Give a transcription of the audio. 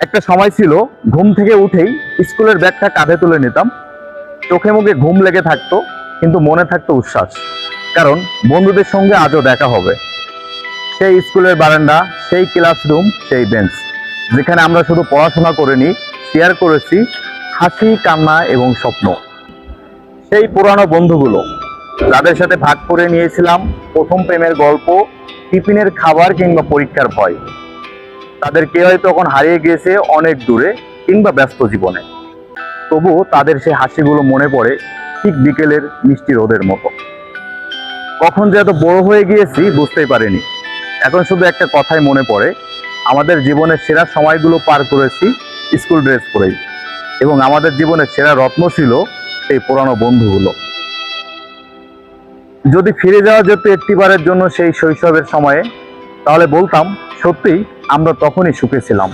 একটা সময় ছিল, ঘুম থেকে উঠেই স্কুলের ব্যাগটা কাঁধে তুলে নিতাম। চোখে মুখে ঘুম লেগে থাকতো, কিন্তু মনে থাকতো উচ্ছ্বাস। কারণ বন্ধুদের সঙ্গে আজও দেখা হবে। সেই স্কুলের বারান্দা, সেই ক্লাসরুম, সেই বেঞ্চ, যেখানে আমরা শুধু পড়াশোনা করিনি শেয়ার করেছি হাসি, কান্না এবং স্বপ্ন। সেই পুরানো বন্ধুগুলো যাদের সাথে ভাগ করে নিয়েছিলাম প্রথম প্রেমের গল্প, টিফিনের খাবার কিংবা পরীক্ষার ভয়। তাদের কে হয়তো এখন হারিয়ে গিয়েছে অনেক দূরে কিংবা ব্যস্ত জীবনে। তবু তাদের সেই হাসিগুলো মনে পড়ে ঠিক বিকেলের মিষ্টি রোদের মতো। কখন যে এত বড় হয়ে গিয়েছি বুঝতেই পারিনি। এখন শুধু একটা কথাই মনে পড়ে, আমাদের জীবনের সেরা সময়গুলো পার করেছি স্কুল ড্রেস পরেই এবং আমাদের জীবনের সেরা রত্ন ছিল সেই পুরানো বন্ধুগুলো। যদি ফিরে যাওয়া যেত একটিবারের জন্য সেই শৈশবের সময়ে তাহলে বলতাম সত্যি আমরা তখনই সুখে ছিলাম।